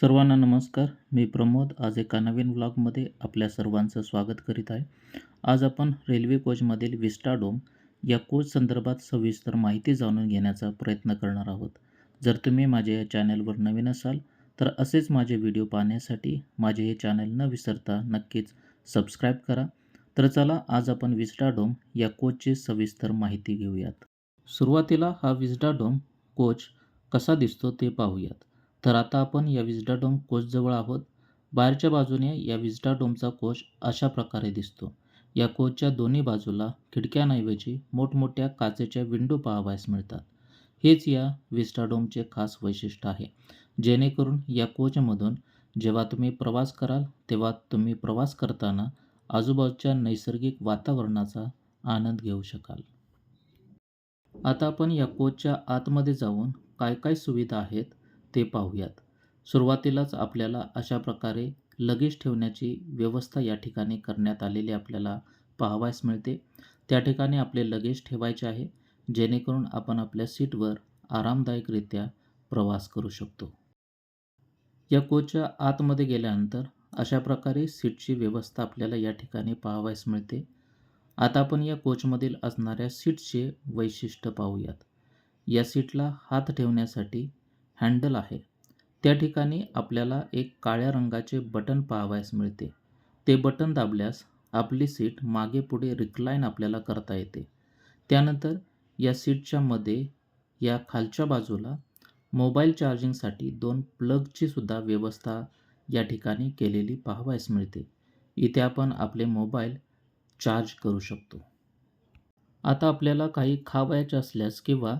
सर्वांना नमस्कार. मी प्रमोद. आज एका नवीन ब्लॉगमध्ये आपल्या सर्वांचं स्वागत करीत आहे. आज आपण रेल्वे कोचमधील विस्टाडोम या कोच संदर्भात सविस्तर माहिती जाणून घेण्याचा प्रयत्न करणार आहोत. जर तुम्ही माझ्या या चॅनलवर नवीन असाल तर असेच माझे व्हिडिओ पाहण्यासाठी माझे हे चॅनल न विसरता नक्कीच सबस्क्राईब करा. तर चला आज आपण विस्टाडोम या कोचची सविस्तर माहिती घेऊयात. सुरुवातीला हा विस्टाडोम कोच कसा दिसतो ते पाहूयात. तर आता आपण या विस्डाडोम कोचजवळ आहोत. बाहेरच्या बाजूने या विस्डाडोमचा कोच अशा प्रकारे दिसतो. या कोचच्या दोन्ही बाजूला खिडक्यांऐवजी मोठमोठ्या काचेच्या विंडो पाहावयास मिळतात. हेच या विस्टाडोमचे खास वैशिष्ट्य आहे. जेणेकरून या कोचमधून जेव्हा तुम्ही प्रवास कराल तेव्हा तुम्ही प्रवास करताना आजूबाजूच्या नैसर्गिक वातावरणाचा आनंद घेऊ शकाल. आता आपण या कोचच्या आतमध्ये जाऊन काय काय सुविधा आहेत ते पाहूयात. सुरुवातीलाच आपल्याला अशा प्रकारे लगेज ठेवण्याची व्यवस्था या ठिकाणी करण्यात आलेली आपल्याला पाहावयास मिळते. त्या ठिकाणी आपले लगेज ठेवायचे आहे जेणेकरून आपण आपल्या सीटवर आरामदायकरित्या प्रवास करू शकतो. या कोचच्या आतमध्ये गेल्यानंतर अशा प्रकारे सीटची व्यवस्था आपल्याला या ठिकाणी पाहावयास मिळते. आता आपण या कोचमधील असणाऱ्या सीटचे वैशिष्ट्य पाहूयात. या सीटला हात ठेवण्यासाठी हँडल आहे. त्या ठिकाणी आपल्याला एक काळ्या रंगाचे बटन पाहावयास मिळते. ते बटन दाबल्यास आपली सीट मागे पुढे रिक्लाईन आपल्याला करता येते. त्यानंतर या सीटच्या मध्ये या खालच्या बाजूला मोबाईल चार्जिंगसाठी दोन प्लगची सुद्धा व्यवस्था या ठिकाणी केलेली पाहावयास मिळते. इथे आपण आपले मोबाईल चार्ज करू शकतो. आता आपल्याला काही खावायचे असल्यास किंवा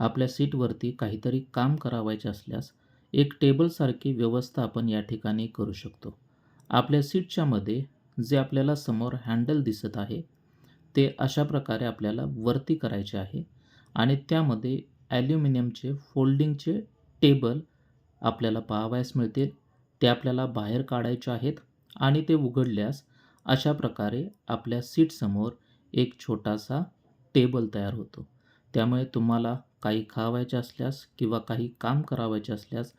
आपल्या सीटवरती काहीतरी काम करावायचे असल्यास एक टेबलसारखी व्यवस्था आपण या ठिकाणी करू शकतो. आपल्या सीटच्यामध्ये जे आपल्याला समोर हँडल दिसत आहे ते अशा प्रकारे आपल्याला वरती करायचे आहे आणि त्यामध्ये ॲल्युमिनियमचे फोल्डिंगचे टेबल आपल्याला पाहावयास मिळतील. ते आपल्याला बाहेर काढायचे आहेत आणि ते उघडल्यास अशा प्रकारे आपल्या सीटसमोर एक छोटासा टेबल तयार होतो. त्यामुळे तुम्हाला काही खावायचे असल्यास किंवा काही काम करावायचे असल्यास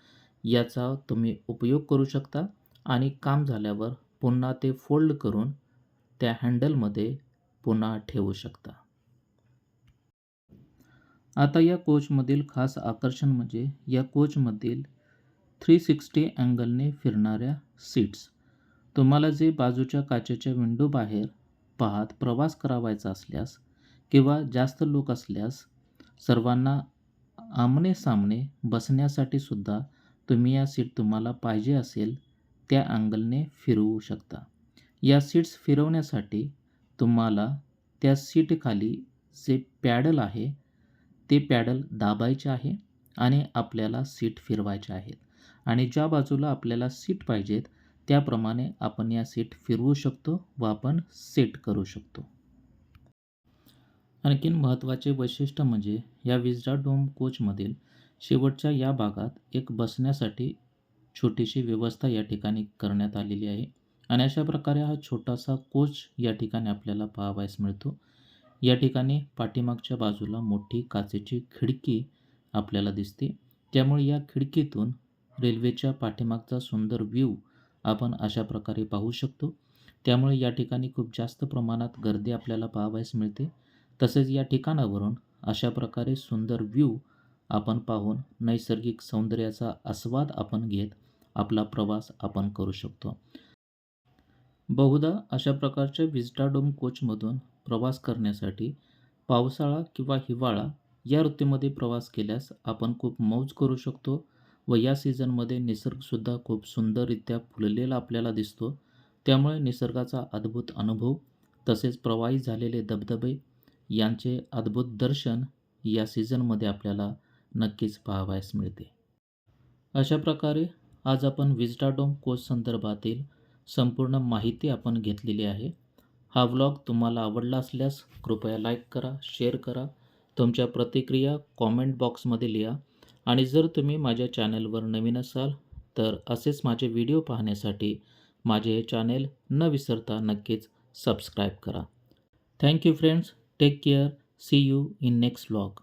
याचा तुम्ही उपयोग करू शकता आणि काम झाल्यावर पुन्हा ते फोल्ड करून त्या हँडलमध्ये पुन्हा ठेवू शकता. आता या कोचमधील खास आकर्षण म्हणजे या कोचमधील थ्री सिक्स्टी अँगलने फिरणाऱ्या सीट्स. तुम्हाला जे बाजूच्या काचेच्या विंडो बाहेर पाहत प्रवास करावायचा असल्यास किंवा जास्त लोक असल्यास सर्वांना आमने सामने बसण्यासाठी सुद्धा तुम्ही या सीट तुम्हाला पाहिजे असेल त्या अँगलने फिरवू शकता. या सीट्स फिरवण्यासाठी तुम्हाला त्या सीटखाली जे पॅडल आहे ते पॅडल दाबायचे आहे आणि आपल्याला सीट फिरवायचे आहेत आणि ज्या बाजूला आपल्याला सीट पाहिजेत त्याप्रमाणे आपण या सीट फिरवू शकतो व आपण सेट करू शकतो. आणखीन महत्त्वाचे वैशिष्ट्य म्हणजे या विजडा डोम कोचमधील शेवटच्या या भागात एक बसण्यासाठी छोटीशी व्यवस्था या ठिकाणी करण्यात आलेली आहे. आणि अशा प्रकारे हा छोटासा कोच या ठिकाणी आपल्याला पाहावयास मिळतो. या ठिकाणी पाठीमागच्या बाजूला मोठी काचेची खिडकी आपल्याला दिसते. त्यामुळे या खिडकीतून रेल्वेच्या पाठीमागचा सुंदर व्ह्यू आपण अशा प्रकारे पाहू शकतो. त्यामुळे या ठिकाणी खूप जास्त प्रमाणात गर्दी आपल्याला पाहावयास मिळते. तसेच या ठिकाणावरून अशा प्रकारे सुंदर व्ह्यू आपण पाहून नैसर्गिक सौंदर्याचा आस्वाद आपण घेत आपला प्रवास आपण करू शकतो. बहुधा अशा प्रकारच्या विस्टाडोम कोचमधून प्रवास करण्यासाठी पावसाळा किंवा हिवाळा या ऋतूमध्ये प्रवास केल्यास आपण खूप मौज करू शकतो व या सीझनमध्ये निसर्गसुद्धा खूप सुंदररित्या फुललेला आपल्याला दिसतो. त्यामुळे निसर्गाचा अद्भुत अनुभव तसेच प्रवाहित झालेले धबधबे यांचे अद्भुत दर्शन या सीझनमध्ये आपल्याला नक्कीच पाहावयास मिळते. अशा प्रकारे आज आपण विजडाडोम कोच संदर्भातील संपूर्ण माहिती आपण घेतलेली आहे. हा व्लॉग तुम्हाला आवडला असल्यास कृपया लाईक करा शेअर करा तुमच्या प्रतिक्रिया कॉमेंट बॉक्समध्ये लिहा आणि जर तुम्ही माझ्या चॅनलवर नवीन असाल तर असेच माझे व्हिडिओ पाहण्यासाठी माझे हे चॅनेल न विसरता नक्कीच सबस्क्राईब करा. Thank you friends Take care. See you in next vlog.